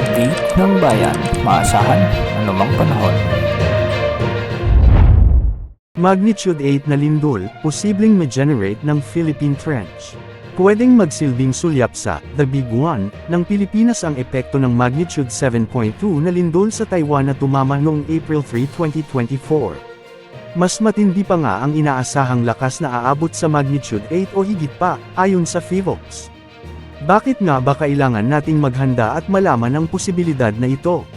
update ng bayan. Maasahan anumang panahon. Magnitude 8 na lindol, posibleng ma-generate ng Philippine Trench. Pwedeng magsilbing sulyap sa The Big One ng Pilipinas ang epekto ng magnitude 7.2 na lindol sa Taiwan na tumama noong April 3, 2024. Mas matindi pa nga ang inaasahang lakas na aabot sa magnitude 8 o higit pa, ayon sa FIVOX. Bakit nga ba kailangan nating maghanda at malaman ang posibilidad na ito?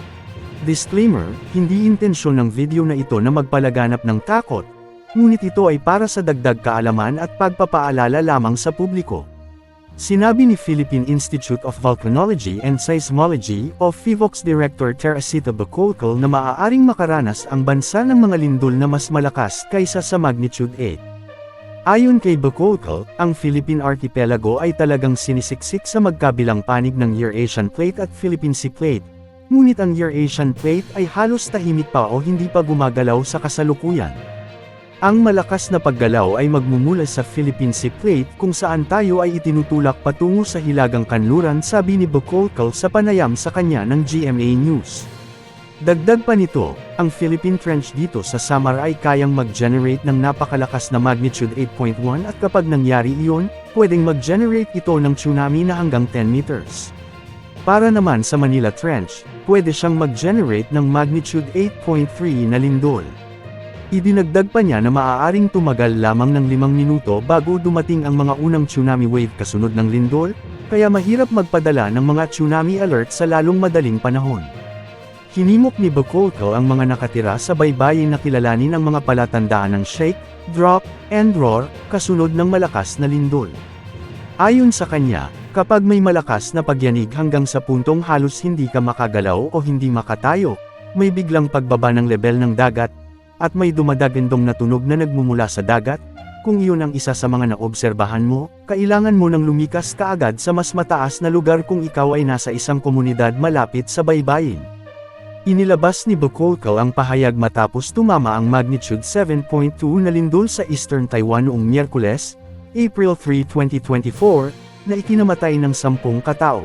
Disclaimer, hindi intensyon ng video na ito na magpalaganap ng takot, ngunit ito ay para sa dagdag kaalaman at pagpapaalala lamang sa publiko. Sinabi ni Philippine Institute of Volcanology and Seismology o FIVOX Director Teresita Bacolcal na maaaring makaranas ang bansa ng mga lindol na mas malakas kaysa sa magnitude 8. Ayon kay Bacolcal, ang Philippine Archipelago ay talagang sinisiksik sa magkabilang panig ng Eurasian Plate at Philippine Sea Plate, ngunit ang Eurasian Plate ay halos tahimik pa o hindi pa gumagalaw sa kasalukuyan. Ang malakas na paggalaw ay magmumula sa Philippine Sea Plate kung saan tayo ay itinutulak patungo sa hilagang kanluran sabi ni Bacolcal sa panayam sa kanya ng GMA News. Dagdag pa nito, ang Philippine Trench dito sa Samar ay kayang mag-generate ng napakalakas na magnitude 8.1 at kapag nangyari iyon, pwedeng mag-generate ito ng tsunami na hanggang 10 meters. Para naman sa Manila Trench, pwede siyang mag-generate ng magnitude 8.3 na lindol. Idinagdag pa niya na maaaring tumagal lamang ng limang minuto bago dumating ang mga unang tsunami wave kasunod ng lindol, kaya mahirap magpadala ng mga tsunami alert sa lalong madaling panahon. Hinimok ni Bacolco ang mga nakatira sa baybayin na kilalanin ang mga palatandaan ng shake, drop, and roar, kasunod ng malakas na lindol. Ayon sa kanya, kapag may malakas na pagyanig hanggang sa puntong halos hindi ka makagalaw o hindi makatayo, may biglang pagbaba ng level ng dagat, at may dumadagandong na tunog na nagmumula sa dagat, kung iyon ang isa sa mga naobserbahan mo, kailangan mo nang lumikas kaagad sa mas mataas na lugar kung ikaw ay nasa isang komunidad malapit sa baybayin. Inilabas ni Bacolco ang pahayag matapos tumama ang magnitude 7.2 na lindol sa eastern Taiwan noong Miyerkules, April 3, 2024, na ikinamatay ng sampung katao.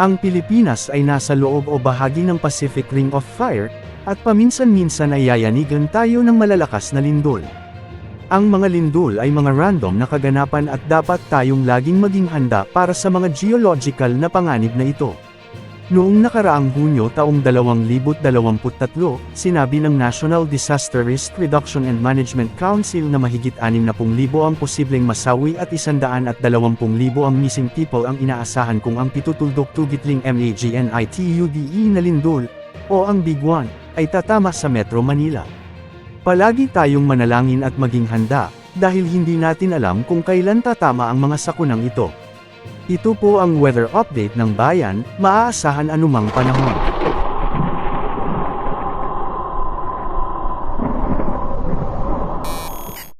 Ang Pilipinas ay nasa loob o bahagi ng Pacific Ring of Fire, at paminsan-minsan ay yayanigan tayo ng malalakas na lindol. Ang mga lindol ay mga random na kaganapan at dapat tayong laging maging handa para sa mga geological na panganib na ito. Noong nakaraang Hunyo taong 2023, sinabi ng National Disaster Risk Reduction and Management Council na mahigit 60,000 ang posibleng masawi at 120,000 ang missing people ang inaasahan kung ang pitutuldok tugitling MAGNITUDE na lindol, o ang Big One, ay tatama sa Metro Manila. Palagi tayong manalangin at maging handa, dahil hindi natin alam kung kailan tatama ang mga sakunang ito. Ito po ang weather update ng bayan, maaasahan anumang panahon.